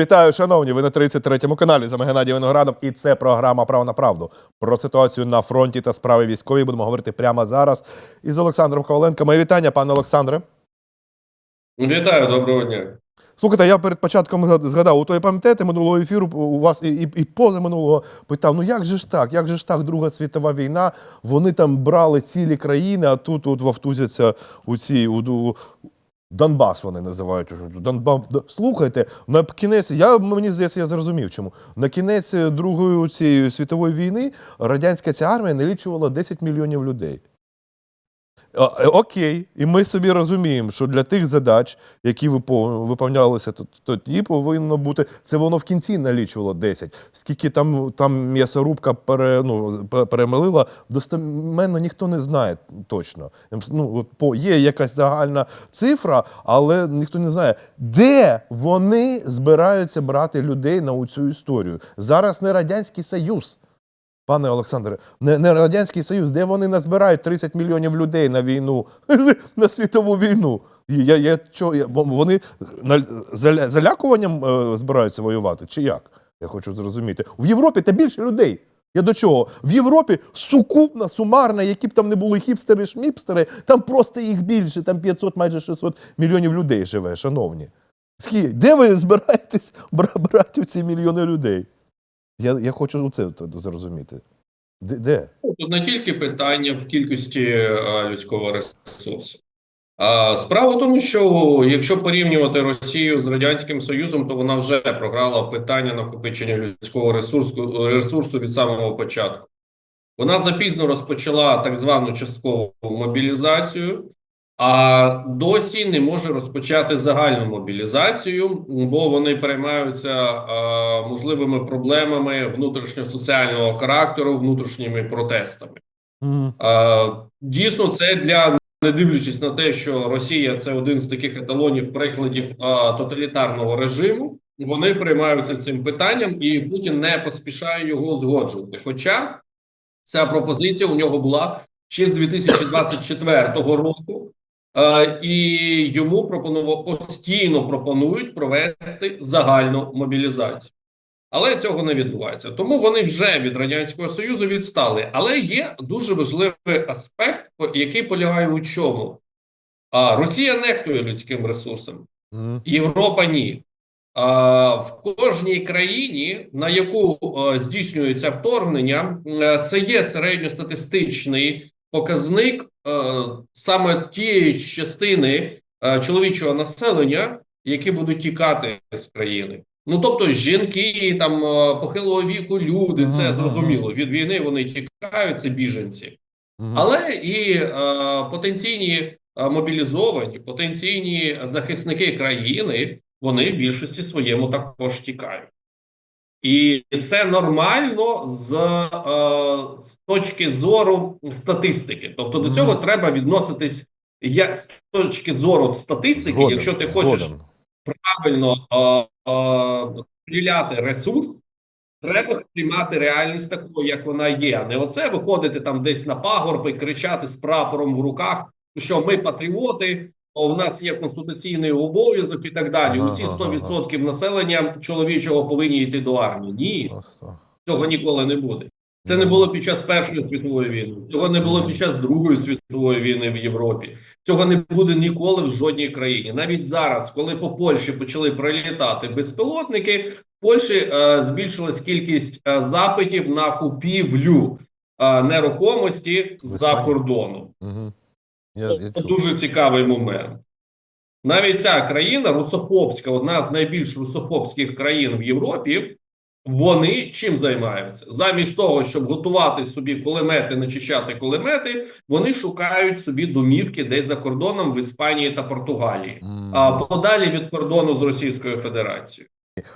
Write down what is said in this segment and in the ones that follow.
Вітаю, шановні! Ви на 33-му каналі. З вами Геннадій Виноградов. І це програма Право на правду. Про ситуацію на фронті та справи військові будемо говорити прямо зараз із Олександром Коваленко. Моє вітання, пане Олександре. Вітаю, доброго дня. Слухайте, я перед початком згадав, у той пам'ятаєте минулого ефіру у вас і, і, і поза минулого питав: ну як же ж так? Як же ж так, Друга світова війна? Вони там брали цілі країни, а тут от вовтузяться у ці у, у, Донбас вони називають. Донбас. Слухайте, на кінець, я мені здається, я зрозумів, чому на кінець Другої цієї світової війни радянська ця армія налічувала 10 мільйонів людей. Е, Окей, і ми собі розуміємо, що для тих задач, які виповнялися то- тоді, повинно бути це воно в кінці налічувало 10. Скільки там, там м'ясорубка пере, ну, перемилила, достеменно ніхто не знає точно. Ну, по, є якась загальна цифра, але ніхто не знає, де вони збираються брати людей на цю історію. Зараз не Радянський Союз. Пане Олександре, не, не Радянський Союз, де вони назбирають 30 мільйонів людей на війну, на світову війну. Я, я, чо, я, вони залякуванням е, збираються воювати, чи як? Я хочу зрозуміти. В Європі та більше людей. Я до чого? В Європі сукупна, сумарна, які б там не були хіпстери, шміпстери, там просто їх більше, там 500, майже 600 мільйонів людей живе, шановні. Де ви збираєтесь бра- брати ці мільйони людей? Я, я хочу це зрозуміти. Де? де? Тут не тільки питання в кількості людського ресурсу. А справа в тому, що якщо порівнювати Росію з Радянським Союзом, то вона вже програла питання накопичення людського ресурсу, ресурсу від самого початку. Вона запізно розпочала так звану часткову мобілізацію, а досі не може розпочати загальну мобілізацію, бо вони переймаються е, можливими проблемами внутрішньо-соціального характеру, внутрішніми протестами. Е, Дійсно, це для не дивлячись на те, що Росія це один з таких еталонів прикладів е, тоталітарного режиму. Вони приймаються цим питанням, і Путін не поспішає його згоджувати. Хоча ця пропозиція у нього була ще з 2024 року, і йому пропонував постійно пропонують провести загальну мобілізацію. Але цього не відбувається. Тому вони вже від радянського союзу відстали. Але є дуже важливий аспект, який полягає у чому? А Росія нехтує людським ресурсом, Європа ні. А, в кожній країні, на яку е, здійснюється вторгнення, е, це є середньостатистичний показник е, саме тієї частини е, чоловічого населення, які будуть тікати з країни. Ну тобто, жінки, там е, похилого віку, люди, це Ага, зрозуміло. Від війни вони тікають, це біженці. Мгм. Але і е, потенційні мобілізовані, потенційні захисники країни, вони в більшості своєму також тікають. І це нормально з, е, з точки зору статистики. Тобто до цього Мгм. треба відноситись як з точки зору статистики, Згоден, якщо ти хочеш згоден. правильно е, е, ресурс, треба сприймати реальність такою, як вона є. А не оце виходити там десь на пагорб і кричати з прапором в руках, що ми патріоти, у нас є конституційний обов'язок і так далі. Усі ага, 100% населення чоловічого повинні йти до армії. Ні, цього ніколи не буде. Це не було під час Першої світової війни, цього не було під час Другої світової війни в Європі. Цього не буде ніколи в жодній країні. Навіть зараз, коли по Польщі почали прилітати безпілотники, в Польщі е, збільшилась кількість е, запитів на купівлю е, нерухомості за кордоном. Я, я Це чув. дуже цікавий момент. Навіть ця країна русофобська, одна з найбільш русофобських країн в Європі. Вони чим займаються? Замість того, щоб готувати собі кулемети, начищати кулемети, вони шукають собі домівки десь за кордоном в Іспанії та Португалії, Мгм. а подалі від кордону з Російською Федерацією.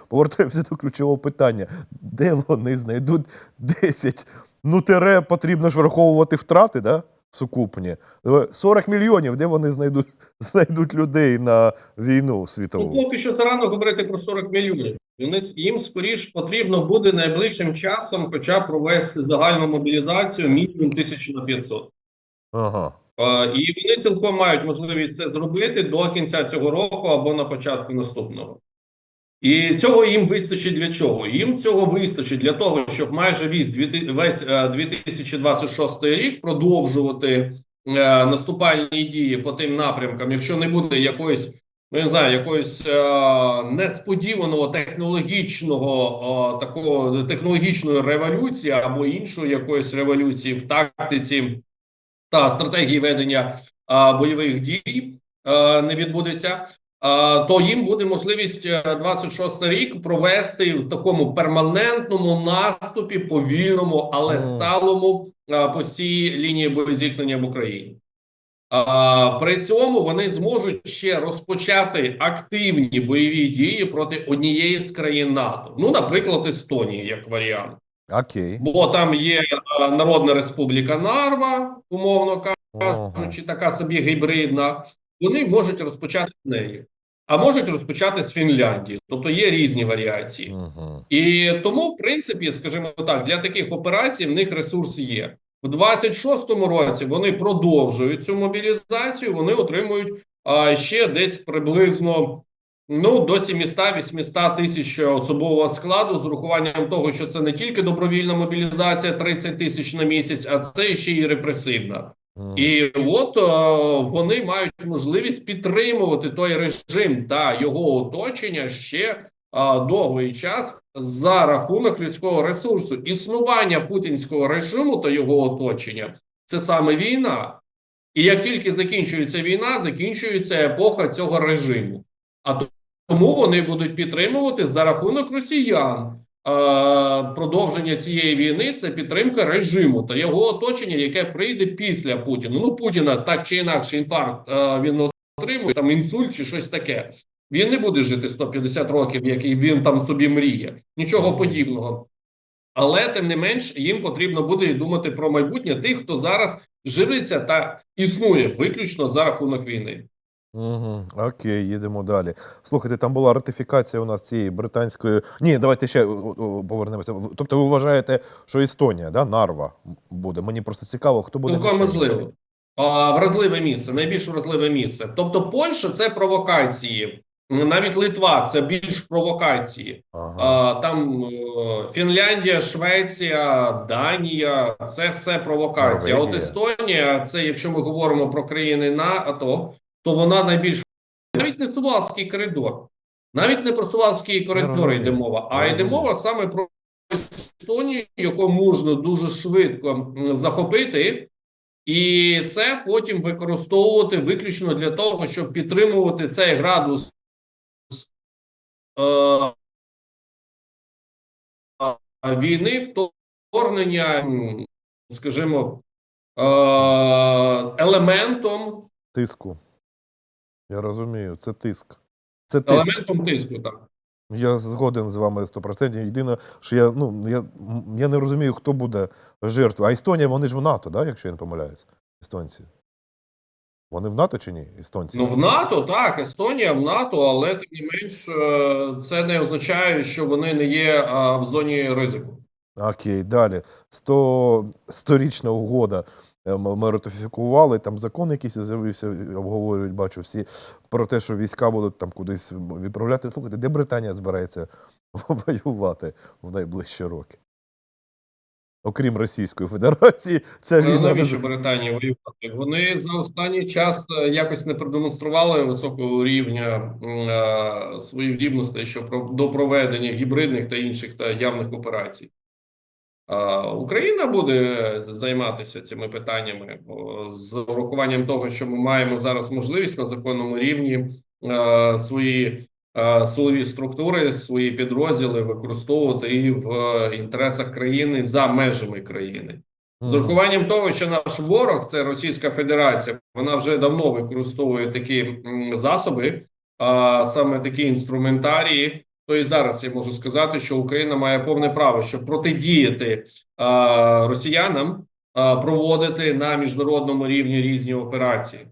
Повертаємося до ключового питання. Де вони знайдуть 10? Ну, тере потрібно ж враховувати втрати, да? Сукупні. Е, 40 мільйонів, де вони знайдуть, знайдуть людей на війну Ну, світову? поки що зарано говорити про 40 мільйонів. Вони їм скоріш потрібно буде найближчим часом, хоча б провести загальну мобілізацію мінімум 1500. Ага. Е, І вони цілком мають можливість це зробити до кінця цього року або на початку наступного. І цього їм вистачить для чого? Їм цього вистачить для того, щоб майже весь дві- весь е, 2026 рік продовжувати е, наступальні дії по тим напрямкам, якщо не буде якоїсь, ну я не знаю, якоїсь е, несподіваного технологічного е, такого технологічної революції або іншої якоїсь революції в тактиці та стратегії ведення е, бойових дій е, не відбудеться. То їм буде можливість е, 26 рік провести в такому перманентному наступі, повільному, але сталому а, по цій лінії боєзіткнення в Україні. При цьому вони зможуть ще розпочати активні бойові дії проти однієї з країн НАТО. Ну, наприклад, Естонії, як варіант. Окей. Бо там є Народна Республіка Нарва, умовно кажучи, така собі гібридна, вони можуть розпочати з неї, а можуть розпочати з Фінляндії. Тобто є різні варіації. Угу. І тому, в принципі, скажімо так, для таких операцій в них ресурс є. В 26-му році вони продовжують цю мобілізацію, вони отримують а, ще десь приблизно ну, до 700-800 тисяч особового складу з урахуванням того, що це не тільки добровільна мобілізація 30 тисяч на місяць, а це ще й репресивна. І от е, вони мають можливість підтримувати той режим та його оточення ще е, довгий час за рахунок людського ресурсу. Існування путінського режиму та його оточення це саме війна. І як тільки закінчується війна, закінчується епоха цього режиму. А тому вони будуть підтримувати за рахунок росіян. Е, Продовження цієї війни це підтримка режиму та його оточення, яке прийде після Путіна. Ну Путіна так чи інакше, інфаркт е, він отримує там інсульт чи щось таке. Він не буде жити 150 років, як він там собі мріє. Нічого подібного. Але тим не менш їм потрібно буде думати про майбутнє тих, хто зараз живиться та існує виключно за рахунок війни. Угу. Окей, їдемо далі. Слухайте, там була ратифікація у нас цієї британської. Ні, давайте ще повернемося. В- Тобто, ви вважаєте, що Естонія, да, Нарва буде. Мені просто цікаво, хто буде Цілком можливо. А, вразливе місце, найбільш вразливе місце. Тобто, Польща це провокації. Навіть Литва це більш провокації. Ага. А, там е, Фінляндія, Швеція, Данія це все провокація. А От Естонія, це якщо ми говоримо про країни НАТО, то вона найбільш навіть не Сувалський коридор, навіть не про Сувалський коридор йде мова, а йде мова саме про Естонію, яку можна дуже швидко захопити. І це потім використовувати виключно для того, щоб підтримувати цей градус е, війни, вторгнення, скажімо, е, елементом, Тиску. Я розумію, це тиск. Це тиск. елементом тиску. Так. Я згоден з вами 100%. Єдине, що я, ну, я, я не розумію, хто буде жертвою. А Естонія, вони ж в НАТО, да, якщо я не помиляюсь? Естонці. Вони в НАТО чи ні? Естонці? Ну, в НАТО, так, Естонія в НАТО, але тим не менш, е, це не означає, що вони не є е, в зоні ризику. Окей, далі. Сто, сторічна угода. Е, Ми ратифікували, там закон якийсь з'явився, обговорюють, бачу всі, про те, що війська будуть там кудись відправляти. Слухайте, де Британія збирається воювати в найближчі роки? Окрім Російської Федерації, Ну, війна. навіщо Британії воювати? Вони за останній час е, якось не продемонстрували високого рівня е, своїх здібностей що до проведення гібридних та інших та явних операцій. Україна буде займатися цими питаннями о, з урахуванням того, що ми маємо зараз можливість на законному рівні е, свої е, силові структури, свої підрозділи використовувати і в е, інтересах країни за межами країни. З урахуванням того, що наш ворог це Російська Федерація, вона вже давно використовує такі засоби, а саме такі інструментарії. То і зараз я можу сказати, що Україна має повне право, щоб протидіяти а, росіянам, а, проводити на міжнародному рівні різні операції.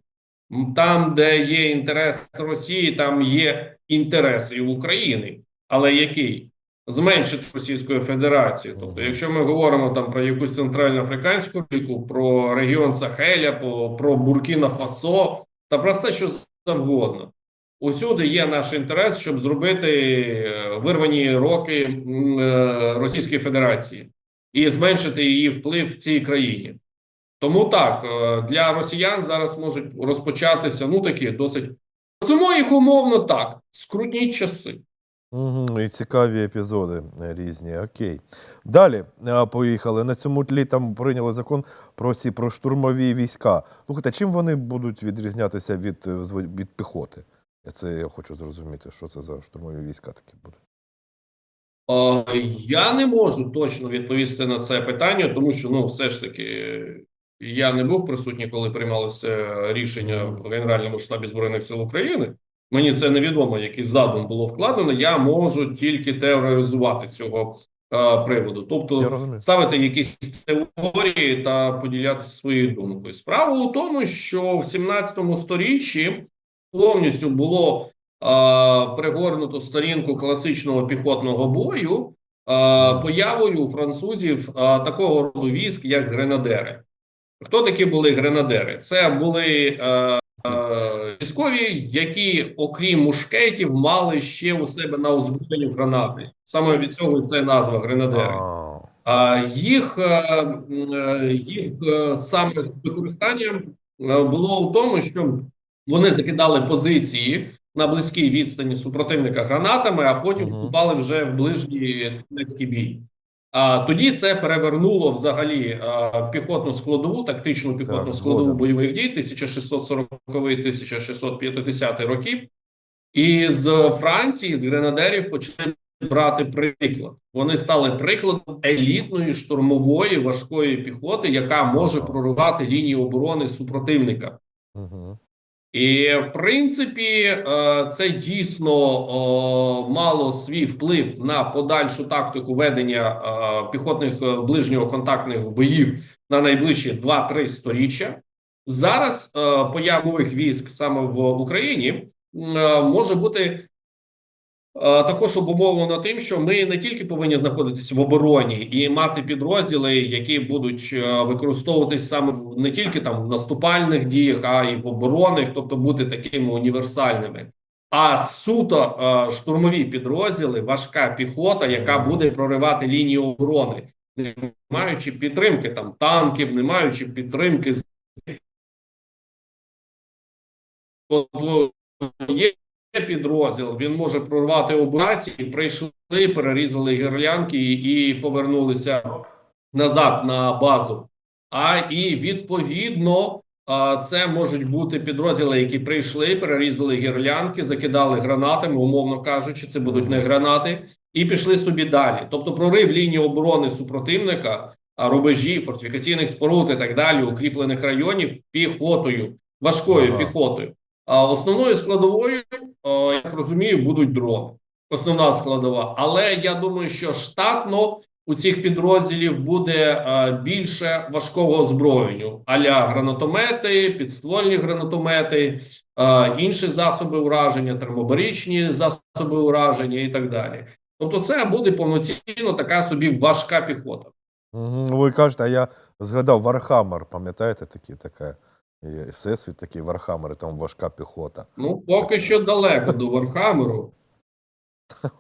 Там, де є інтерес Росії, там є інтерес і України. Але який? Зменшити Російської Федерації. Тобто, якщо ми говоримо там про якусь центральноафриканську ріку, про регіон Сахеля, по- про Буркіна Фасо та про все, що завгодно. Усюди є наш інтерес, щоб зробити е, вирвані роки е, Російської Федерації і зменшити її вплив в цій країні. Тому так е, для росіян зараз можуть розпочатися ну такі досить Називаємо їх умовно так, скрутні часи. Угу, і цікаві епізоди різні. Окей. Далі поїхали. На цьому тлі там прийняли закон про ці про штурмові війська. Слухайте, чим вони будуть відрізнятися від, від піхоти? Я це я хочу зрозуміти, що це за штурмові війська такі будуть. Я не можу точно відповісти на це питання, тому що ну, все ж таки я не був присутній, коли приймалося рішення в Генеральному штабі збройних сил України. Мені це невідомо, який задум було вкладено. Я можу тільки теоризувати цього е, приводу, тобто ставити якісь теорії та поділятися своєю думкою. Справа у тому, що в 17 сторіччі повністю було пригорнуто сторінку класичного піхотного бою появою у французів такого роду військ, як гренадери. Хто такі були гренадери? Це були е, е, військові, які, окрім мушкетів, мали ще у себе на озброєнні гранати. Саме від цього це назва гренадери. Їх, е, е, їх е, саме використання було у тому, що вони закидали позиції на близькій відстані супротивника гранатами, а потім вступали вже в ближній стрілецький бій. А тоді це перевернуло взагалі е, піхотну складову, тактичну піхотну Так, складову згоден. бойових дій 1640-1650 років. І з Франції, з гренадерів почали брати приклад. Вони стали прикладом елітної штурмової важкої піхоти, яка може проривати лінію оборони супротивника. угу. І в принципі, е, це дійсно мало свій вплив на подальшу тактику ведення е, піхотних ближньоконтактних боїв на найближчі 2-3 сторіччя. Зараз появових військ саме в Україні е, може бути Е, Також обумовлено тим, що ми не тільки повинні знаходитися в обороні і мати підрозділи, які будуть е, використовуватись саме в не тільки там в наступальних діях, а й в оборонних, тобто бути такими універсальними. А суто е, штурмові підрозділи, важка піхота, яка буде проривати лінію оборони, не маючи підтримки там танків, не маючи підтримки з є підрозділ, він може прорвати операції, прийшли, перерізали гірлянки і, повернулися назад на базу. А і відповідно це можуть бути підрозділи, які прийшли, перерізали гірлянки, закидали гранатами, умовно кажучи, це будуть не гранати, і пішли собі далі. Тобто, прорив лінії оборони супротивника, рубежі, фортифікаційних споруд і так далі, укріплених районів піхотою, важкою Ага. піхотою. А основною складовою, як розумію, будуть дрони. Основна складова. Але я думаю, що штатно у цих підрозділів буде е, більше важкого озброєння, аля гранатомети, підствольні гранатомети, е, інші засоби ураження, термобаричні засоби ураження і так далі. Тобто, це буде повноцінно така собі важка піхота. Ви кажете, а я згадав Вархаммер, пам'ятаєте такі, така є всесвіт такий Вархаммер, там важка піхота. Ну, поки що далеко до Вархамеру.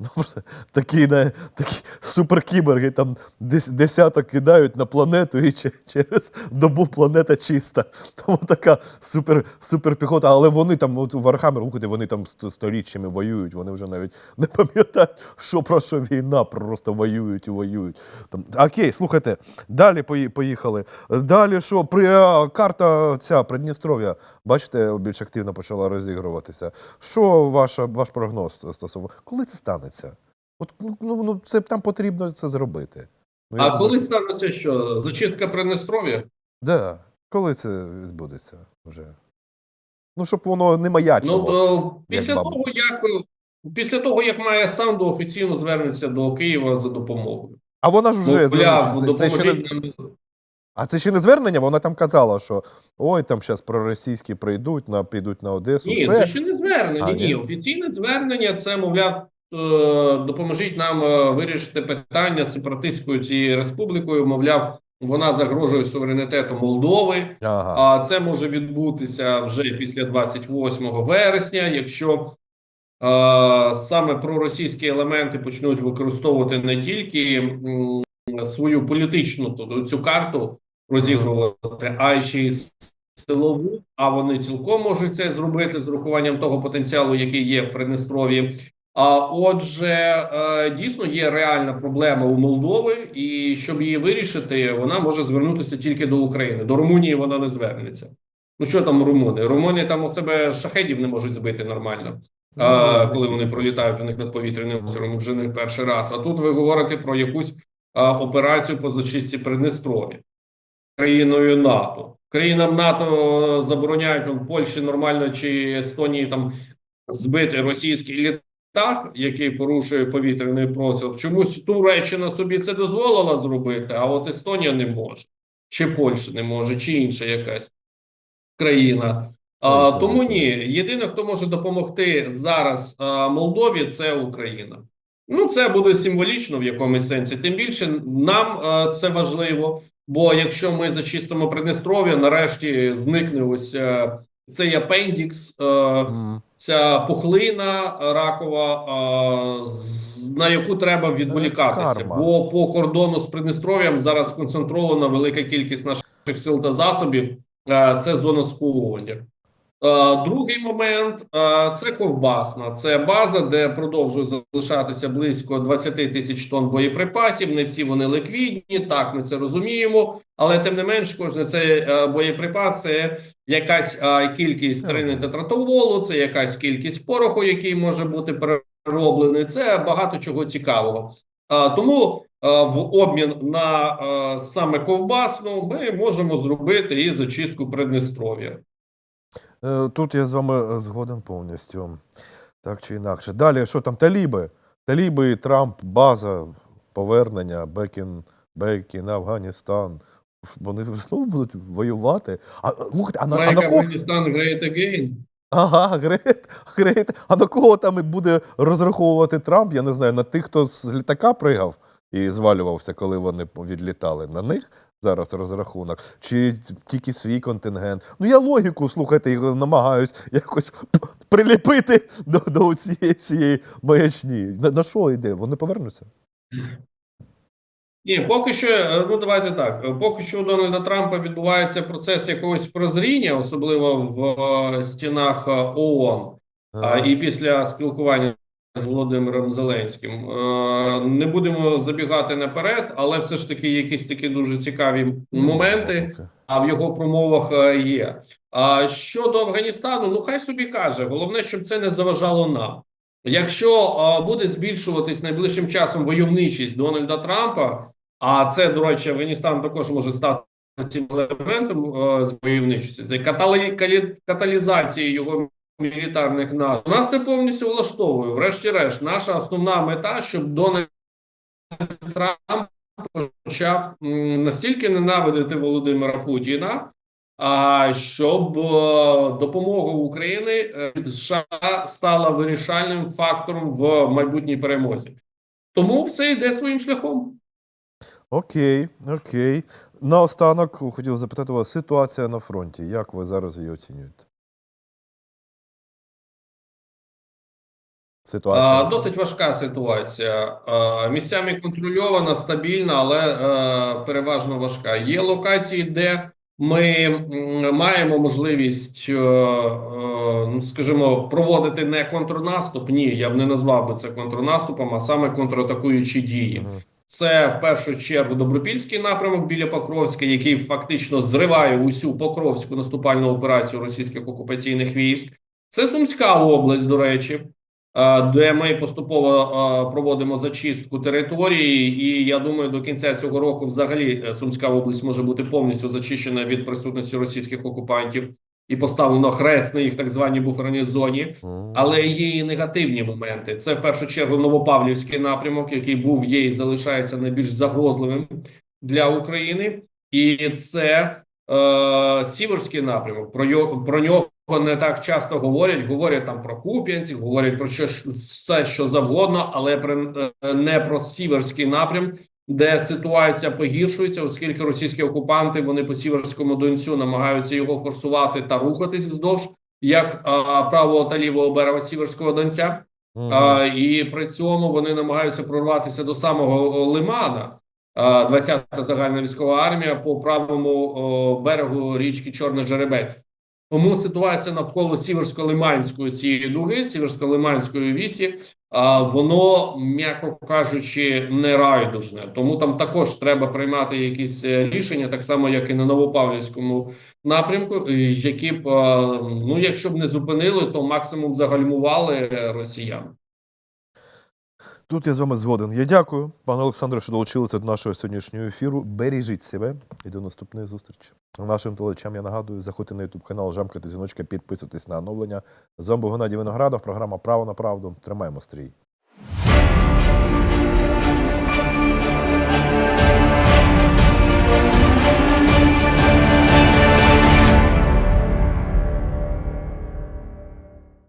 Ну, просто такі, такі суперкіберги, там дес, десяток кидають на планету, і через добу планета чиста. Тому така супер, суперпіхота. Але вони там, от Вархаммер, слухайте, вони там сто- сторіччями воюють, вони вже навіть не пам'ятають, що про що війна, просто воюють і воюють. Там, окей, слухайте, далі поїхали. Далі що? При, карта ця Придністров'я, бачите, більш активно почала розігруватися. Що ваша, ваш прогноз стосовно? Коли це станеться? От ну, ну, ну, це там потрібно це зробити. Ну, А коли що- станеться що? Зачистка Придністров'я? Да. Коли це відбудеться вже? Ну, щоб воно не маячило. Ну, то після баба. того, як після того, як Майя Санду офіційно звернеться до Києва за допомогою. а вона ж вже це, це ще нам. А це ще не звернення, вона там казала, що ой, там зараз проросійські прийдуть, на, підуть на Одесу. Ні, все. це ще не звернення. А, ні, ні? офіційне звернення це, мовляв, е, допоможіть нам е, вирішити питання з сепаратистською цією республікою. Мовляв, Вона загрожує суверенітету Молдови. Ага. А це може відбутися вже після 28 вересня, якщо е, саме проросійські елементи почнуть використовувати не тільки свою політичну цю карту розігрувати, а ще й силову. А вони цілком можуть це зробити з урахуванням того потенціалу, який є в Придністров'ї. А отже, е, дійсно є реальна проблема у Молдови, і щоб її вирішити, вона може звернутися тільки до України. До Румунії вона не звернеться. Ну що там румуни? Румуни там у себе шахедів не можуть збити нормально, а, Ну, коли вони пролітають у них над повітряним простором вже не в перший раз. А тут ви говорите про якусь а, операцію по зачистці Придністров'я країною НАТО. Країнам НАТО забороняють он, Польщі нормально чи Естонії там збити російський літак, який порушує повітряний простір. Чомусь Туреччина собі це дозволила зробити, а от Естонія не може, чи Польща не може, чи інша якась країна. А, тому ні, єдине, хто може допомогти зараз а, Молдові, це Україна. Ну, це буде символічно в якомусь сенсі. Тим більше нам а, це важливо. Бо якщо ми зачистимо Придністров'я, нарешті зникне ось е, цей апендікс, е, ця пухлина ракова, е, на яку треба відволікатися. Бо по кордону з Придністров'ям зараз сконцентрована велика кількість наших сил та засобів. Це зона сковування. Е, Другий момент е, це ковбасна. Це база, де продовжує залишатися близько 20 тисяч тонн боєприпасів. Не всі вони ликвідні. Так, ми це розуміємо. Але тим не менш, кожен цей е, боєприпас це якась кількість трини тетратоволу, це якась кількість пороху, який може бути перероблений. Це багато чого цікавого. Тому в обмін на саме ковбасну ми можемо зробити і зачистку Придністров'я. Е, Тут я з вами е, згоден повністю. Так чи інакше. Далі, що там, таліби? Таліби, Трамп, база, повернення, Бекін, Бекін, Афганістан. Вони знову будуть воювати. А, а, слухайте, а на, а Make на кого? Great again. Ага, грейт, грейт. А на кого там і буде розраховувати Трамп? Я не знаю, на тих, хто з літака пригав і звалювався, коли вони відлітали. На них зараз розрахунок. Чи тільки свій контингент? Ну я логіку, слухайте, намагаюсь якось приліпити до, до цієї всієї маячні. На, на що йде? Вони повернуться? Ні, поки що, е, ну давайте так. е, Поки що у Дональда Трампа відбувається процес якогось прозріння, особливо в е, стінах ООН. А, і після спілкування з Володимиром Зеленським Е, не будемо забігати наперед, але все ж таки якісь такі дуже цікаві моменти. А в його промовах е, є. А щодо Афганістану, ну хай собі каже. Головне, щоб це не заважало нам. Якщо е, буде збільшуватись найближчим часом войовничість Дональда Трампа, а це, до речі, Афганістан також може стати цим елементом з войовничості, це каталі- каталізації його мілітарних наш. Нас це повністю влаштовує. Врешті-решт, наша основна мета, щоб Дональд Трамп почав настільки ненавидити Володимира Путіна, а щоб е, допомога України е, США стала вирішальним фактором в майбутній перемозі. Тому все йде своїм шляхом. Окей, окей. Наостанок хотів запитати вас ситуація на фронті. Як ви зараз її оцінюєте? Ситуація. Досить важка ситуація. Місцями контрольована, стабільна, але е, переважно важка. Є локації, де ми маємо можливість, е, е, ну, скажімо, проводити не контрнаступ. Ні, я б не назвав би це контрнаступом, а саме контратакуючі дії. Це в першу чергу Добропільський напрямок біля Покровська, який фактично зриває усю Покровську наступальну операцію російських окупаційних військ. Це Сумська область, до речі, де ми поступово е, проводимо зачистку території. І я думаю, до кінця цього року взагалі е, Сумська область може бути повністю зачищена від присутності російських окупантів і поставлено хрест на їх так званій буферній зоні. Але є і негативні моменти. Це в першу чергу Новопавлівський напрямок, який був, є і залишається найбільш загрозливим для України, і це е, Сіверський напрямок. Про його про нього не так часто говорять. Говорять там про Куп'янці, говорять про що все, що завгодно, але про е, не про Сіверський напрям, де ситуація погіршується, оскільки російські окупанти вони по сіверському донцю намагаються його форсувати та рухатись вздовж як а, правого та лівого берега сіверського донця. Мгм. А, і при цьому вони намагаються прорватися до самого Лимана. А, 20-та загальна військова армія по правому о, берегу річки Чорний Жеребець. Тому ситуація навколо Сіверсько-Лиманської цієї дуги, Сіверсько-Лиманської вісі, а, воно, м'яко кажучи, не райдужне. Тому там також треба приймати якісь е, рішення, так само як і на Новопавлівському напрямку, е, які б, ну, якщо б не зупинили, то максимум загальмували е, росіян. Тут я з вами згоден. Я дякую, пане Олександре, що долучилися до нашого сьогоднішнього ефіру. Бережіть себе і до наступної зустрічі. Нашим телечам я нагадую, заходьте на YouTube канал, жамкайте дзвіночка, підписуйтесь на оновлення. З вами був Геннадій Виноградов, програма Право на правду. Тримаємо стрій.